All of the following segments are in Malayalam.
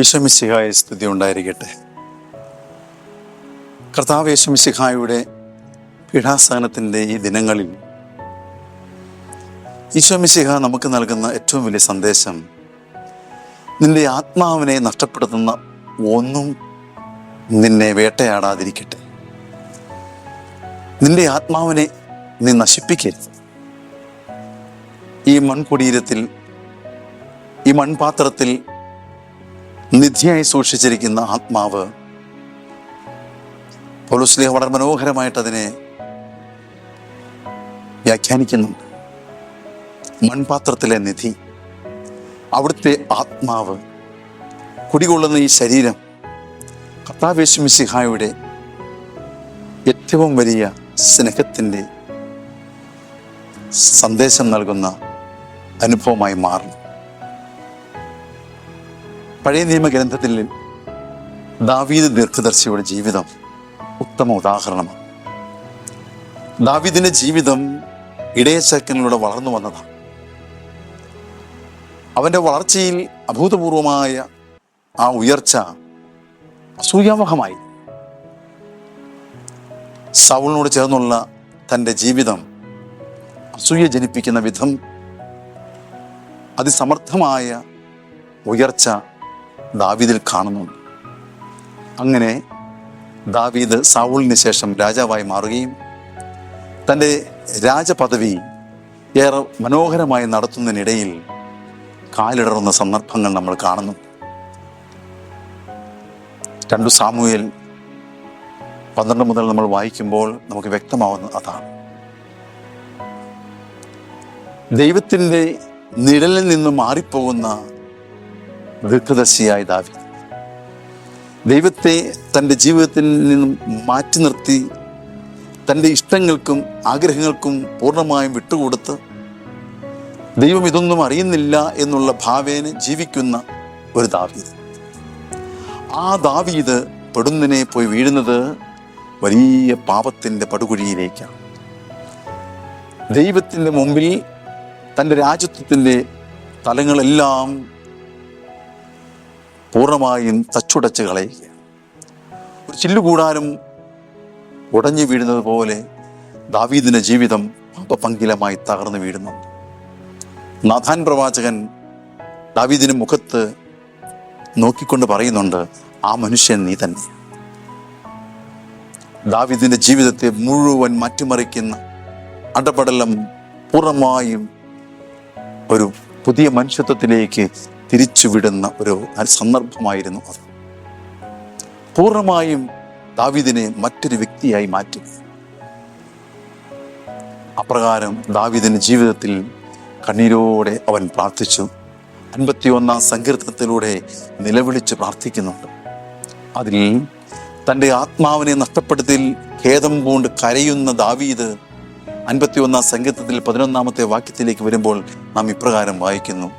ഈശമിസിഹായ സ്തുതി ഉണ്ടായിരിക്കട്ടെ. കർത്താവ് യേശുമിസിഹായുടെ പീഠാസനത്തിന്റെ ഈ ദിനങ്ങളിൽ ഈശോമിസിഹ നമുക്ക് നൽകുന്ന ഏറ്റവും വലിയ സന്ദേശം നിന്റെ ആത്മാവിനെ നഷ്ടപ്പെടുത്തുന്ന ഒന്നും നിന്നെ വേട്ടയാടാതിരിക്കട്ടെ. നിന്റെ ആത്മാവിനെ നീ നശിപ്പിക്കരുത്. ഈ മൺകുടീരത്തിൽ ഈ മൺപാത്രത്തിൽ നിധിയായി സൂക്ഷിച്ചിരിക്കുന്ന ആത്മാവ് പൗലുസ്ലിഹ വളരെ മനോഹരമായിട്ട് അതിനെ വ്യാഖ്യാനിക്കുന്നുണ്ട്. മൺപാത്രത്തിലെ നിധി അവിടുത്തെ ആത്മാവ് കുടികൊള്ളുന്ന ഈ ശരീരം കർത്താവേശു മിസിഹായുടെ ഏറ്റവും വലിയ സ്നേഹത്തിന്റെ സന്ദേശം നൽകുന്ന അനുഭവമായി മാറുന്നു. പഴയ നിയമ ഗ്രന്ഥത്തിൽ ദാവീദ് ദീർഘദർശിയുടെ ജീവിതം ഉത്തമ ഉദാഹരണമാണ്. ദാവീദിന്റെ ജീവിതം ഇടയച്ചക്കനിലൂടെ വളർന്നു വന്നതാണ്. അവന്റെ വളർച്ചയിൽ അഭൂതപൂർവമായ ആ ഉയർച്ച അസൂയാവഹമായി സൗളിനോട് ചേർന്നുള്ള തന്റെ ജീവിതം അസൂയ ജനിപ്പിക്കുന്ന വിധം അതിസമർത്ഥമായ ഉയർച്ച ദാവീദിൽ കാണുന്നുണ്ട്. അങ്ങനെ ദാവീദ് സൗളിന് ശേഷം രാജാവായി മാറുകയും തന്റെ രാജപദവി ഏറെ മനോഹരമായി നടത്തുന്നതിനിടയിൽ കാലിടറുന്ന സന്ദർഭങ്ങൾ നമ്മൾ കാണുന്നു. രണ്ടു സാമൂഹ്യൽ പന്ത്രണ്ട് മുതൽ നമ്മൾ വായിക്കുമ്പോൾ നമുക്ക് വ്യക്തമാവുന്ന അതാണ്. ദൈവത്തിന്റെ നിഴലിൽ നിന്ന് മാറിപ്പോകുന്ന ദീർഘദർശിയായ ദാവി ദൈവത്തെ തന്റെ ജീവിതത്തിൽ നിന്നും മാറ്റി നിർത്തി തന്റെ ഇഷ്ടങ്ങൾക്കും ആഗ്രഹങ്ങൾക്കും പൂർണമായും വിട്ടുകൊടുത്ത് ദൈവം ഇതൊന്നും അറിയുന്നില്ല എന്നുള്ള ഭാവേന ജീവിക്കുന്ന ഒരു ദാവീത് ആ ദാവീത് പെടുന്നതിനെ പോയി വീഴുന്നത് വലിയ പാപത്തിന്റെ പടുകുഴിയിലേക്കാണ്. ദൈവത്തിന്റെ മുമ്പിൽ തന്റെ രാജ്യത്വത്തിന്റെ തലങ്ങളെല്ലാം പൂർണമായും തച്ചുടച്ച് കളയുക ഒരു ചില്ലുകൂടാനും ഉടഞ്ഞു വീഴുന്നത് പോലെ ദാവീദിന്റെ ജീവിതം പാപപങ്കിലമായി തകർന്നു വീഴുന്നു. നാഥാൻ പ്രവാചകൻ ദാവീദിന് മുഖത്ത് നോക്കിക്കൊണ്ട് പറയുന്നുണ്ട് ആ മനുഷ്യൻ നീ തന്നെ. ദാവീദിന്റെ ജീവിതത്തെ മുഴുവൻ മാറ്റിമറിക്കുന്ന അടപടലം പൂർണമായും ഒരു പുതിയ മനുഷ്യത്വത്തിലേക്ക് തിരിച്ചുവിടുന്ന ഒരു സന്ദർഭമായിരുന്നു അത്. പൂർണമായും ദാവിദിനെ മറ്റൊരു വ്യക്തിയായി മാറ്റി. അപ്രകാരം ദാവിദിന്റെ ജീവിതത്തിൽ കണ്ണീരോടെ അവൻ പ്രാർത്ഥിച്ചു. അൻപത്തിയൊന്നാം സങ്കീർത്തനത്തിലൂടെ നിലവിളിച്ച് പ്രാർത്ഥിക്കുന്നുണ്ട്. അതിൽ തന്റെ ആത്മാവിനെ നഷ്ടപ്പെടുത്തി ഖേദം പൂണ്ട് കരയുന്ന ദാവീദ് അൻപത്തിയൊന്നാം സങ്കീർത്തത്തിൽ പതിനൊന്നാമത്തെ വാക്യത്തിലേക്ക് വരുമ്പോൾ നാം ഇപ്രകാരം വായിക്കുന്നു.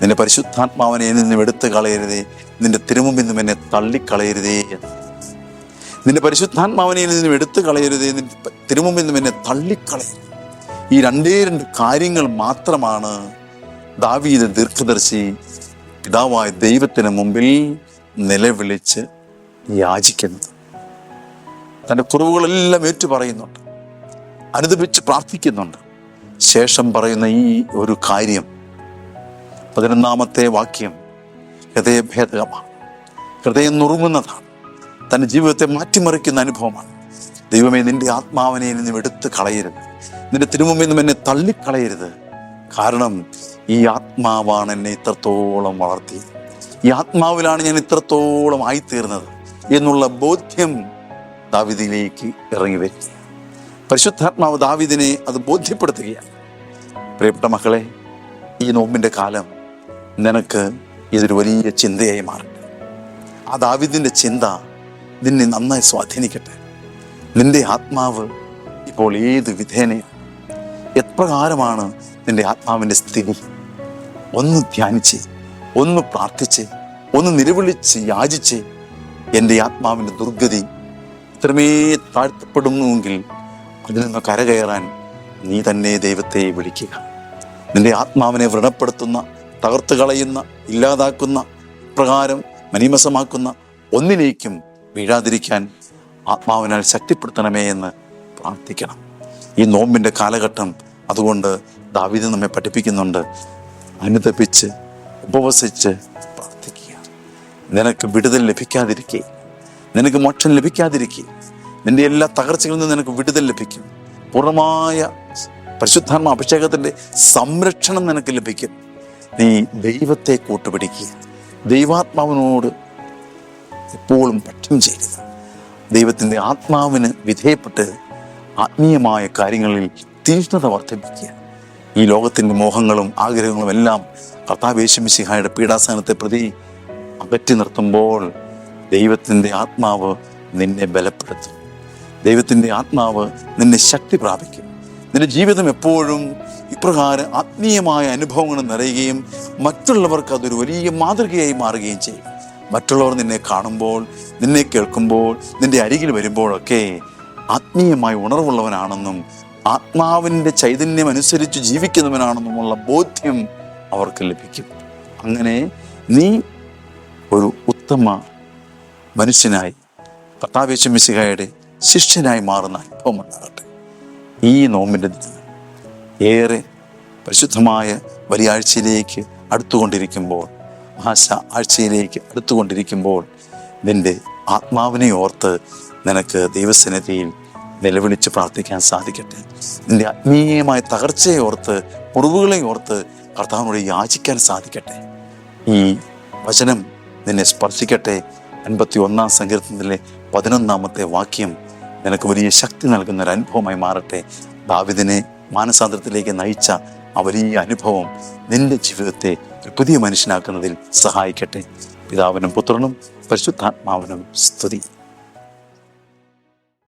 നിന്റെ പരിശുദ്ധാത്മാവിനെ എന്നിൽ നിന്നും എടുത്തു കളയരുതേ. നിന്റെ തിരുമുമ്പിൽ നിന്നും എന്നെ തള്ളിക്കളയരുതേ. നിന്റെ പരിശുദ്ധാത്മാവിനെ നിന്നും എടുത്തു കളയരുതേ. നിന്റെ തിരുമുമ്പിൽ നിന്നും എന്നെ തള്ളിക്കളയരുത്. ഈ രണ്ടേ രണ്ട് കാര്യങ്ങൾ മാത്രമാണ് ദാവീദ് ദീർഘദർശി പിതാവായ ദൈവത്തിന് മുമ്പിൽ നിലവിളിച്ച് യാചിക്കുന്നത്. തന്റെ കുറവുകളെല്ലാം ഏറ്റു പറയുന്നുണ്ട്. അനുദപിച്ച് പ്രാർത്ഥിക്കുന്നുണ്ട്. ശേഷം പറയുന്ന ഈ ഒരു കാര്യം പതിനൊന്നാമത്തെ വാക്യം ഹൃദയഭേദകമാണ്. ഹൃദയം നുറുങ്ങുന്നതാണ്. തന്റെ ജീവിതത്തെ മാറ്റിമറിക്കുന്ന അനുഭവമാണ്. ദൈവമേ നിന്റെ ആത്മാവിനെ നിന്നും എടുത്ത് കളയരുത്. നിന്റെ തിരുമുമ്പിൽ നിന്നും എന്നെ തള്ളിക്കളയരുത്. കാരണം ഈ ആത്മാവാണ് എന്നെ ഇത്രത്തോളം വളർത്തിയത്. ഈ ആത്മാവിലാണ് ഞാൻ ഇത്രത്തോളം ആയിത്തീർന്നത് എന്നുള്ള ബോധ്യം ദാവിദിലേക്ക് ഇറങ്ങി വരും. പരിശുദ്ധാത്മാവ് ദാവിദിനെ അത് ബോധ്യപ്പെടുത്തുകയാണ്. പ്രിയപ്പെട്ട മക്കളെ ഈ നോമ്പിന്റെ കാലം നിനക്ക് ഇതൊരു വലിയ ചിന്തയായി മാറട്ടെ. ആ ദാവിദിന്റെ ചിന്ത നിന്നെ നന്നായി സ്വാധീനിക്കട്ടെ. നിന്റെ ആത്മാവ് ഇപ്പോൾ ഏത് വിധേനയാണ്? എപ്രകാരമാണ് നിന്റെ ആത്മാവിന്റെ സ്ഥിതി? ഒന്ന് ധ്യാനിച്ച് ഒന്ന് പ്രാർത്ഥിച്ച് ഒന്ന് നിലവിളിച്ച് യാചിച്ച് എന്റെ ആത്മാവിന്റെ ദുർഗതി ഇത്രമേ താഴ്ത്തപ്പെടുന്നുവെങ്കിൽ അതിൽ നിന്ന് കരകയറാൻ നീ തന്നെ ദൈവത്തെ വിളിക്കുക. നിന്റെ ആത്മാവിനെ വ്രണപ്പെടുത്തുന്ന തകർത്ത് കളയുന്ന ഇല്ലാതാക്കുന്ന പ്രകാരം മനീമസമാക്കുന്ന ഒന്നിലേക്കും വീഴാതിരിക്കാൻ ആത്മാവിനാൽ ശക്തിപ്പെടുത്തണമേ എന്ന് പ്രാർത്ഥിക്കണം. ഈ നോമ്പിന്റെ കാലഘട്ടം അതുകൊണ്ട് ദാവിദ് നമ്മെ പഠിപ്പിക്കുന്നുണ്ട്. അനുതപിച്ച് ഉപവസിച്ച് പ്രാർത്ഥിക്കുക. നിനക്ക് വിടുതൽ ലഭിക്കാതിരിക്കേ. നിനക്ക് മോക്ഷം ലഭിക്കാതിരിക്കേ. നിന്റെ എല്ലാ തകർച്ചകളിൽ നിന്നും നിനക്ക് വിടുതൽ ലഭിക്കും. പൂർണമായ പരിശുദ്ധാത്മ അഭിഷേകത്തിന്റെ സംരക്ഷണം നിനക്ക് ലഭിക്കും. നീ ദൈവത്തെ കൂട്ടുപിടിക്കുക. ദൈവാത്മാവിനോട് എപ്പോഴും പറ്റും ചെയ്യുക. ദൈവത്തിന്റെ ആത്മാവിന് വിധേയപ്പെട്ട് ആത്മീയമായ കാര്യങ്ങളിൽ തീഷ്ണത വർദ്ധിപ്പിക്കുക. ഈ ലോകത്തിന്റെ മോഹങ്ങളും ആഗ്രഹങ്ങളും എല്ലാം കർത്താവേശമിശിഹായുടെ പീഡാസനത്തെ പ്രതി അകറ്റി നിർത്തുമ്പോൾ ദൈവത്തിന്റെ ആത്മാവ് നിന്നെ ബലപ്പെടുത്തും. ദൈവത്തിന്റെ ആത്മാവ് നിന്നെ ശക്തി പ്രാപിക്കും. നിന്റെ ജീവിതം എപ്പോഴും ഇപ്രകാരം ആത്മീയമായ അനുഭവങ്ങൾ നിറയുകയും മറ്റുള്ളവർക്ക് അതൊരു വലിയ മാതൃകയായി മാറുകയും ചെയ്യും. മറ്റുള്ളവർ നിന്നെ കാണുമ്പോൾ നിന്നെ കേൾക്കുമ്പോൾ നിന്റെ അരികിൽ വരുമ്പോഴൊക്കെ ആത്മീയമായ ഉണർവുള്ളവനാണെന്നും ആത്മാവിന്റെ ചൈതന്യം അനുസരിച്ച് ജീവിക്കുന്നവനാണെന്നുമുള്ള ബോധ്യം അവർക്ക് ലഭിക്കും. അങ്ങനെ നീ ഒരു ഉത്തമ മനുഷ്യനായി കർത്താവേശമിശിഹായുടെ ശിഷ്യനായി മാറുന്ന അനുഭവം ഉണ്ടാകട്ടെ. ഈ നോമ്പിന്റെ ഏറെ പരിശുദ്ധമായ വലിയാഴ്ചയിലേക്ക് അടുത്തുകൊണ്ടിരിക്കുമ്പോൾ ആശ ആഴ്ചയിലേക്ക് അടുത്തുകൊണ്ടിരിക്കുമ്പോൾ നിന്റെ ആത്മാവിനെ ഓർത്ത് നിനക്ക് ദൈവസന്നിധിയിൽ നിലവിളിച്ച് പ്രാർത്ഥിക്കാൻ സാധിക്കട്ടെ. നിന്റെ ആത്മീയമായ തകർച്ചയെ ഓർത്ത് മുറിവുകളെ ഓർത്ത് കർത്താവിനോട് യാചിക്കാൻ സാധിക്കട്ടെ. ഈ വചനം നിന്നെ സ്പർശിക്കട്ടെ. അൻപത്തി ഒന്നാം സങ്കീർത്തനത്തിലെ പതിനൊന്നാമത്തെ വാക്യം നിനക്ക് വലിയ ശക്തി നൽകുന്ന ഒരു അനുഭവമായി മാറട്ടെ. ദാവിദിനെ മാനസാന്തരത്തിലേക്ക് നയിച്ച ആ വലിയ അനുഭവം നിന്റെ ജീവിതത്തെ ഒരു പുതിയ മനുഷ്യനാക്കുന്നതിൽ സഹായിക്കട്ടെ. പിതാവിനും പുത്രനും പരിശുദ്ധാത്മാവിനും സ്തുതി.